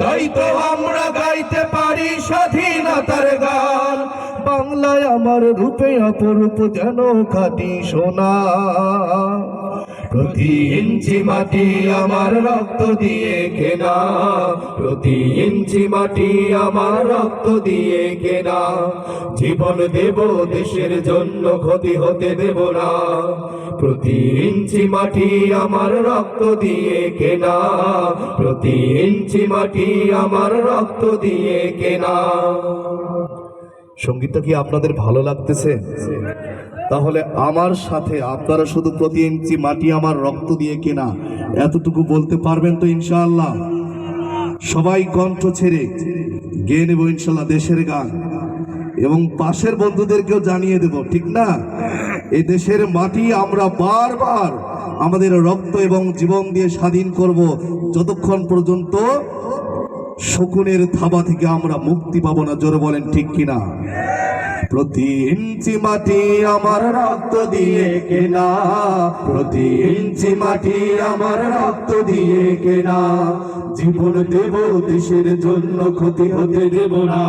তাই তো আমরা গাইতে পারি স্বাধীনতার গান। বাংলায় আমার রূপে অপরূপ যেন খাটি সোনা। প্রতি ইঞ্চি মাটি আমার রক্ত দিয়ে কেনা। প্রতি ইঞ্চি মাটি আমার রক্ত দিয়ে কেনা। জীবন দেব দেশের জন্য, ক্ষতি হতে দেব না। প্রতি ইঞ্চি মাটি আমার রক্ত দিয়ে কেনা। প্রতি ইঞ্চি মাটি আমার রক্ত দিয়ে কেনা। সঙ্গীতটা কি আপনাদের ভালো লাগতেছে? তাহলে আমার সাথে আপনারা শুধু প্রতি ইঞ্চি মাটি আমার রক্ত দিয়ে কেনা। এতটুকু বলতে পারবেন তো ইনশাআল্লাহ? সবাই কণ্ঠ ছেড়ে গেয়ে নেব ইনশাল্লাহ দেশের গান। এবং পাশের বন্ধুদেরকেও জানিয়ে দেব, ঠিক না? এই দেশের মাটি আমরা বারবার আমাদের রক্ত এবং জীবন দিয়ে স্বাধীন করব। যতক্ষণ পর্যন্ত শকুনের থাবা থেকে আমরা মুক্তি পাবো না, জোরে বলেন ঠিক কিনা? প্রতি ইঞ্চি মাটি আমার রক্ত দিয়ে কেনা। প্রতি ইঞ্চি মাটি আমার রক্ত দিয়ে কেনা। জীবন দেব দেশের জন্য, ক্ষতি হতে দেব না।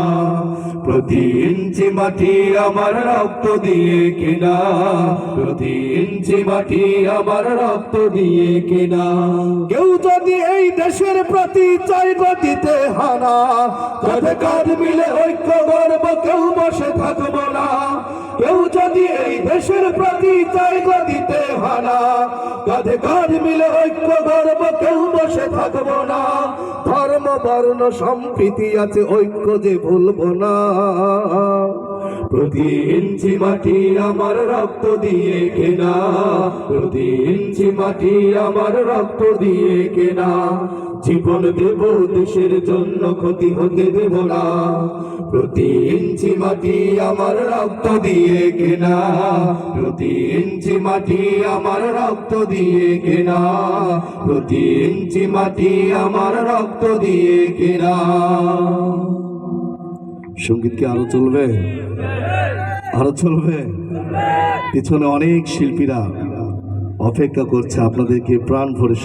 প্রতি ইঞ্চি মাটি আমার রক্ত দিয়ে কেনা। প্রতি ইঞ্চি মাটি আমার রক্ত দিয়ে কেনা। কেউ যদি এই দেশের প্রতি চাইব দিতে হানা কাঁধে কাঁধ মিলে ঐক্য গর্ব কেউ বসে থাকব না কেউ যদি এই দেশের প্রতি চাইব দিতে হানা কাঁধে কাঁধ মিলে ঐক্য গর্ব কেউ বসে থাকব না। ধর্ম, বর্ণ, সম্প্রীতি আছে, ঐক্য যে ভুলব না। প্রতি ইঞ্চি মাটি আমার রক্ত দিয়ে কেনা। প্রতি ইঞ্চি মাটি আমার রক্ত দিয়ে কেনা। জীবন দেব, দেশের জন্য ক্ষতি হতে দেব না। প্রতি ইঞ্চি মাটি আমার রক্ত দিয়ে কেনা। প্রতি ইঞ্চি মাটি আমার রক্ত দিয়ে কেনা। প্রতি ইঞ্চি মাটি আমার রক্ত দিয়ে কেনা। সংগীত কি আরও চলবে? আরও চলবে? পিছনে অনেক শিল্পীরা অপেক্ষা করছে, আপনাদেরকে প্রাণ ভরে